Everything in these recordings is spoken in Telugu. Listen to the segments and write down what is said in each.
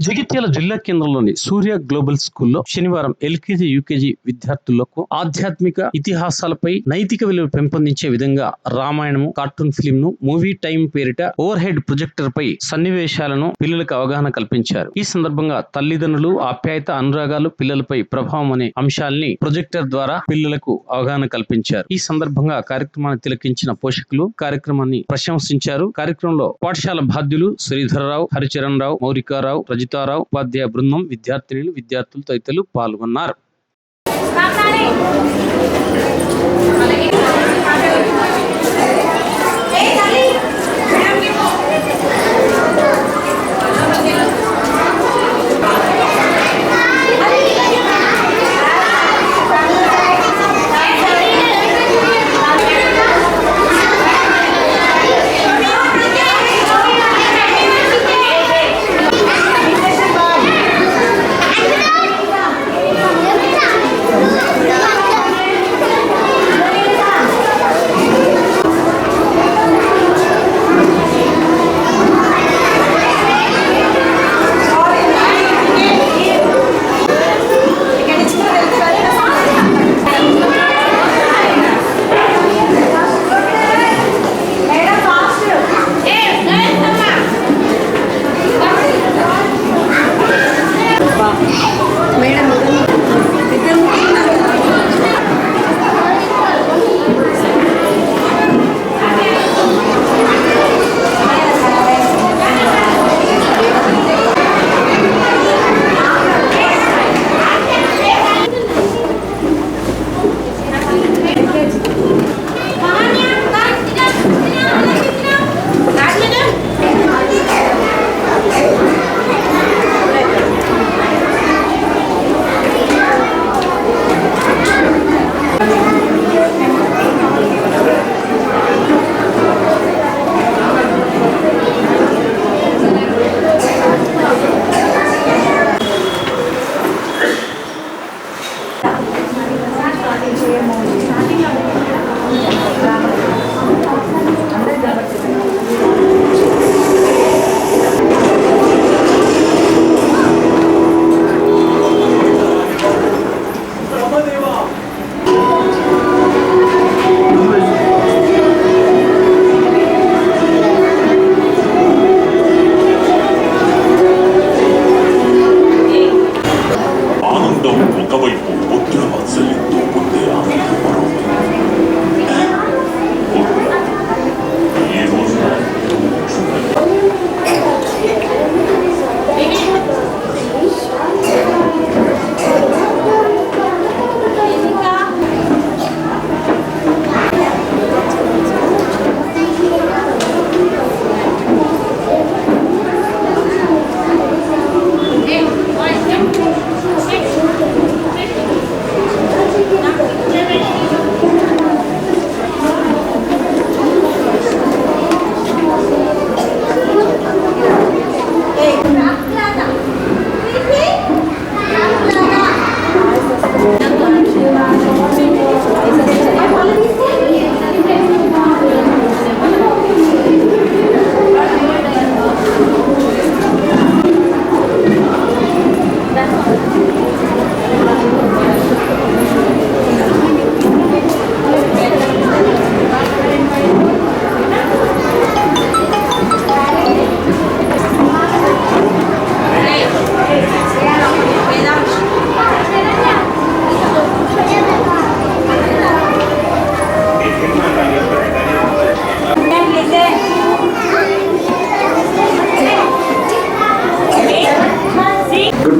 జగిత్యాల జిల్లా కేంద్రంలోని సూర్య గ్లోబల్ స్కూల్లో శనివారం ఎల్కేజీ యూకేజీ విద్యార్థులకు ఆధ్యాత్మిక ఇతిహాసాలపై నైతిక విలువ పెంపొందించే విధంగా రామాయణము కార్టూన్ ఫిల్మ్ను మూవీ టైం పేరిట ఓవర్ హెడ్ ప్రొజెక్టర్ పై సన్నివేశాలను పిల్లలకు అవగాహన కల్పించారు. ఈ సందర్భంగా తల్లిదండ్రులు ఆప్యాయత అనురాగాలు పిల్లలపై ప్రభావం అనే అంశాల్ని ప్రొజెక్టర్ ద్వారా పిల్లలకు అవగాహన కల్పించారు. ఈ సందర్భంగా కార్యక్రమాన్ని తిలకించిన పోషకులు కార్యక్రమాన్ని ప్రశంసించారు. కార్యక్రమంలో పాఠశాల బాధ్యులు శ్రీధరరావు హరిచరణ్ రావు మౌరికారావు రజిత రజితారావు ఉపాధ్యాయ బృందం విద్యార్థినులు విద్యార్థులు తదితరులు పాల్గొన్నారు. ఆనందం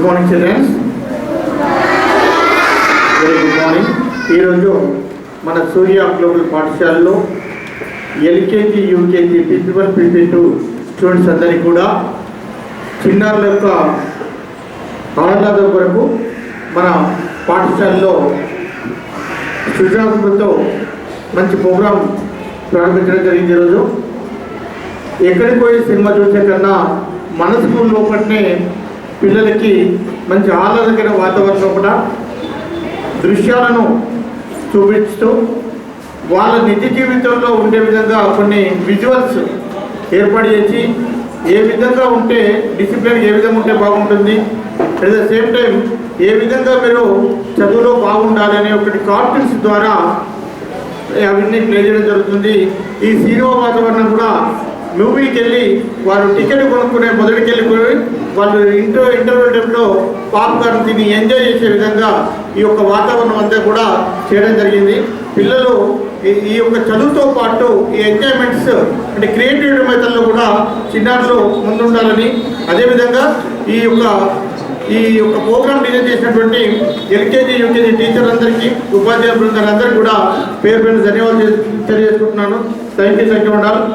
good morning childrens very good morning ఈరోజు మన సూర్య గ్లోబల్ పాఠశాలలో LKG UKG fifty one fifty two students అందరికీ కూడా చిన్నారుల యొక్క ఆహ్లాదం కొరకు మన పాఠశాలలో సృజనాత్మకతో మంచి ప్రోగ్రాం ప్రారంభించడం జరిగింది ఈరోజు. ఎక్కడికి పోయి సినిమా చూసే కన్నా మన స్కూల్ లోపలనే పిల్లలకి మంచి ఆహ్లాదకర వాతావరణం కూడా దృశ్యాలను చూపిస్తూ వాళ్ళ నిజ జీవితంలో ఉండే విధంగా కొన్ని విజువల్స్ ఏర్పాటు చేసి ఏ విధంగా ఉంటే డిసిప్లిన్ ఏ విధంగా ఉంటే బాగుంటుంది అట్ ద సేమ్ టైం ఏ విధంగా మీరు చదువులో బాగుండాలి అనే ఒకటి కార్టూన్స్ ద్వారా అవన్నీ ప్లే చేయడం జరుగుతుంది. ఈ సినిమా వాతావరణం కూడా మూవీకి వెళ్ళి వారు టికెట్ కొనుక్కునే మొదటికి వెళ్ళి వాళ్ళు ఇంటర్ ఇంటర్వ్యూ టైంలో పాప్కార్న్ తిని ఎంజాయ్ చేసే విధంగా ఈ యొక్క వాతావరణం అంతా కూడా చేయడం జరిగింది. పిల్లలు ఈ- ఈ యొక్క చదువుతో పాటు ఈ ఎంజాయ్మెంట్స్ అంటే క్రియేటివ్ మెథడ్లో కూడా చిన్నారులు ముందుండాలని. అదేవిధంగా ఈ యొక్క ఈ యొక్క ప్రోగ్రామ్ డిజైన్ చేసినటువంటి ఎల్కేజీ యూకేజీ టీచర్లందరికీ ఉపాధ్యాయ బృందాలందరికీ కూడా పేరు పేరు ధన్యవాదాలు తెలియజేసుకుంటున్నాను. Thank you thank you